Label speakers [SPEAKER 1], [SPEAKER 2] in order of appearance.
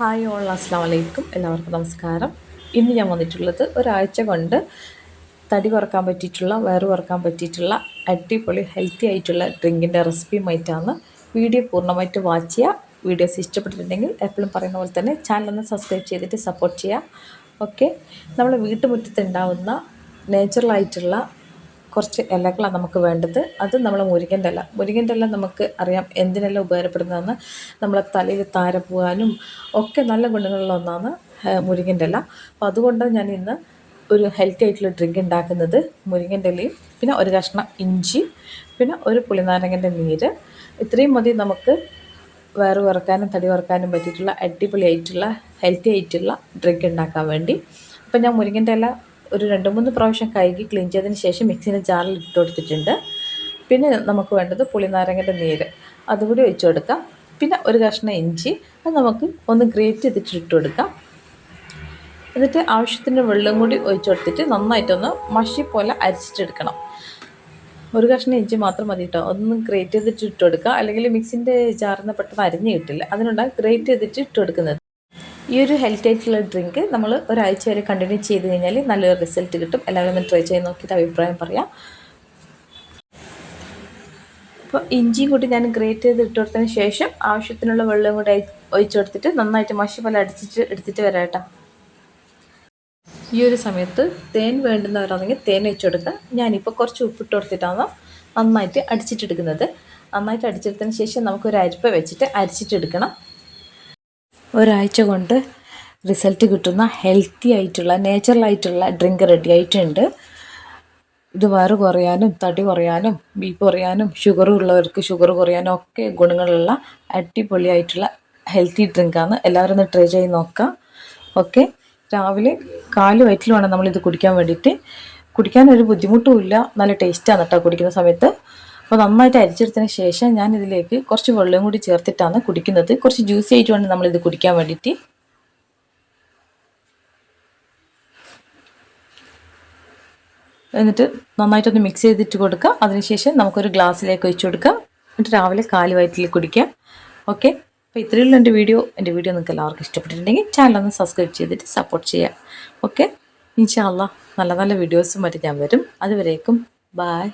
[SPEAKER 1] Hi all അസ്സാം വലൈക്കും എല്ലാവർക്കും നമസ്കാരം. ഇന്ന് ഞാൻ വന്നിട്ടുള്ളത് ഒരാഴ്ച കൊണ്ട് തടി കുറയ്ക്കാൻ പറ്റിയിട്ടുള്ള വയറ് കുറയ്ക്കാൻ പറ്റിയിട്ടുള്ള അടിപൊളി ഹെൽത്തി ആയിട്ടുള്ള ഡ്രിങ്കിന്റെ റെസിപ്പിയുമായിട്ടാണ് വീഡിയോ പൂർണമായിട്ട് വാച്ച് ചെയ്യുക. വീഡിയോസ് ഇഷ്ടപ്പെട്ടിട്ടുണ്ടെങ്കിൽ എപ്പോഴും പറയുന്ന പോലെ തന്നെ ചാനലൊന്ന് സബ്സ്ക്രൈബ് ചെയ്തിട്ട് സപ്പോർട്ട് ചെയ്യുക. ഓക്കെ നമ്മൾ വീട്ടുമുറ്റത്ത് ഉണ്ടാവുന്ന നാച്ചുറലായിട്ടുള്ള കുറച്ച് ഇലകളാണ് നമുക്ക് വേണ്ടത്. അത് നമ്മൾ മുരിങ്ങന്റെ ഇല. മുരിങ്ങന്റെ ഇല നമുക്ക് അറിയാം എന്തിനെല്ലാം ഉപകാരപ്പെടുന്നതെന്ന്. നമ്മളെ തലയിൽ താര പോകാനും ഒക്കെ നല്ല ഗുണങ്ങളുള്ള ഒന്നാണ് മുരിങ്ങന്റെ ഇല. അപ്പോൾ അതുകൊണ്ട് ഞാൻ ഇന്ന് ഒരു ഹെൽത്തി ആയിട്ടുള്ള ഡ്രിങ്ക് ഉണ്ടാക്കുന്നത്. മുരിങ്ങന്റെ ഇലയും പിന്നെ ഒരു കഷ്ണം ഇഞ്ചി പിന്നെ ഒരു പുളിനാരങ്ങന്റെ നീര്. ഇത്രയും മതി നമുക്ക് വയറ് കുറക്കാനും തടി കുറക്കാനും പറ്റിയിട്ടുള്ള അടിപൊളിയായിട്ടുള്ള ഹെൽത്തി ആയിട്ടുള്ള ഡ്രിങ്ക് ഉണ്ടാക്കാൻ വേണ്ടി. അപ്പം ഞാൻ മുരിങ്ങന്റെ ഇല ഒരു രണ്ട് മൂന്ന് പ്രാവശ്യം കഴുകി ക്ലീൻ ചെയ്തതിന് ശേഷം മിക്സിന്റെ ജാറിൽ ഇട്ട് കൊടുത്തിട്ടുണ്ട്. പിന്നെ നമുക്ക് വേണ്ടത് പുളിനാരങ്ങന്റെ നീര്. അതുകൂടി ഒഴിച്ചു കൊടുക്കാം. പിന്നെ ഒരു കഷ്ണം ഇഞ്ചി. അത് നമുക്ക് ഒന്ന് ഗ്രേറ്റ് ചെയ്തിട്ട് ഇട്ട് കൊടുക്കാം. എന്നിട്ട് ആവശ്യത്തിന് വെള്ളം കൂടി ഒഴിച്ചു കൊടുത്തിട്ട് നന്നായിട്ടൊന്ന് മഷി പോലെ അരിച്ചിട്ടെടുക്കണം. ഒരു കഷ്ണം ഇഞ്ചി മാത്രം മതി കേട്ടോ ഒന്ന് ഗ്രേറ്റ് ചെയ്തിട്ട് ഇട്ട് കൊടുക്കുക. അല്ലെങ്കിൽ മിക്സിന്റെ ജാറിൽ നിന്ന് പെട്ടെന്ന് അരിഞ്ഞ് കിട്ടില്ല. അതിനുണ്ടാകും ഗ്രേറ്റ് ചെയ്തിട്ട് ഇട്ട് കൊടുക്കുന്നത് ഈ ഒരു ഹെൽത്തി ആയിട്ടുള്ള ഡ്രിങ്ക് നമ്മൾ ഒരാഴ്ച വരെ കണ്ടിന്യൂ ചെയ്ത് കഴിഞ്ഞാൽ നല്ലൊരു റിസൾട്ട് കിട്ടും. എല്ലാവരും ഒന്ന് ട്രൈ ചെയ്ത് നോക്കിയിട്ട് അഭിപ്രായം പറയാം. അപ്പോൾ ഇഞ്ചിയും കൂടി ഞാൻ ഗ്രേറ്റ് ചെയ്ത് ഇട്ട് കൊടുത്തതിന് ശേഷം ആവശ്യത്തിനുള്ള വെള്ളം കൂടി ഒഴിച്ചു കൊടുത്തിട്ട് നന്നായിട്ട് മഷി പോലെ അടിച്ചിട്ട് എടുത്തിട്ട് വരാം കേട്ടോ. ഈ ഒരു സമയത്ത് തേൻ വേണ്ടുന്നവരാണെങ്കിൽ തേൻ ഒഴിച്ചു കൊടുക്കുക. ഞാനിപ്പോൾ കുറച്ച് ഉപ്പിട്ട് കൊടുത്തിട്ടാണ് നന്നായിട്ട് അടിച്ചിട്ടെടുക്കുന്നത് നന്നായിട്ട് അടിച്ചെടുത്തതിന് ശേഷം നമുക്കൊരു അരിപ്പ വെച്ചിട്ട് അരിച്ചിട്ടെടുക്കണം ഒരാഴ്ച കൊണ്ട് റിസൾട്ട് കിട്ടുന്ന ഹെൽത്തി ആയിട്ടുള്ള നേച്ചുറലായിട്ടുള്ള ഡ്രിങ്ക് റെഡി ആയിട്ടുണ്ട്. ഇത് വയറ് കുറയാനും തടി കുറയാനും ബി കുറയാനും ഷുഗർ ഉള്ളവർക്ക് ഷുഗർ കുറയാനും ഒക്കെ ഗുണങ്ങളുള്ള അടിപൊളിയായിട്ടുള്ള ഹെൽത്തി ഡ്രിങ്കാണ് എല്ലാവരും ഒന്ന് ട്രൈ ചെയ്ത് നോക്കാം. ഓക്കെ രാവിലെ കാൽ വയറ്റിൽ വേണം നമ്മളിത് കുടിക്കാൻ വേണ്ടിയിട്ട്. കുടിക്കാൻ ഒരു ബുദ്ധിമുട്ടുമില്ല നല്ല ടേസ്റ്റാണ് കേട്ടോ കുടിക്കുന്ന സമയത്ത്. അപ്പോൾ നന്നായിട്ട് അരിച്ചെടുത്തതിന് ശേഷം ഞാൻ ഇതിലേക്ക് കുറച്ച് വെള്ളം കൂടി ചേർത്തിട്ടാണ് കുടിക്കുന്നത്. കുറച്ച് ജ്യൂസി ആയിട്ട് വേണം നമ്മളിത് കുടിക്കാൻ വേണ്ടിയിട്ട്. എന്നിട്ട് നന്നായിട്ടൊന്ന് മിക്സ് ചെയ്തിട്ട് കൊടുക്കുക അതിനുശേഷം നമുക്കൊരു ഗ്ലാസ്സിലേക്ക് ഒഴിച്ചു കൊടുക്കാം. എന്നിട്ട് രാവിലെ കാൽ വയറ്റിൽ കുടിക്കാം. ഓക്കെ അപ്പോൾ ഇത്രയുള്ള എന്റെ വീഡിയോ. എന്റെ വീഡിയോ നിങ്ങൾക്ക് എല്ലാവർക്കും ഇഷ്ടപ്പെട്ടിട്ടുണ്ടെങ്കിൽ ചാനലൊന്ന് സബ്സ്ക്രൈബ് ചെയ്തിട്ട് സപ്പോർട്ട് ചെയ്യാം. ഓക്കെ ഇൻഷാല്ല നല്ല നല്ല വീഡിയോസും മറ്റും ഞാൻ വരും. അതുവരേക്കും. ബായ്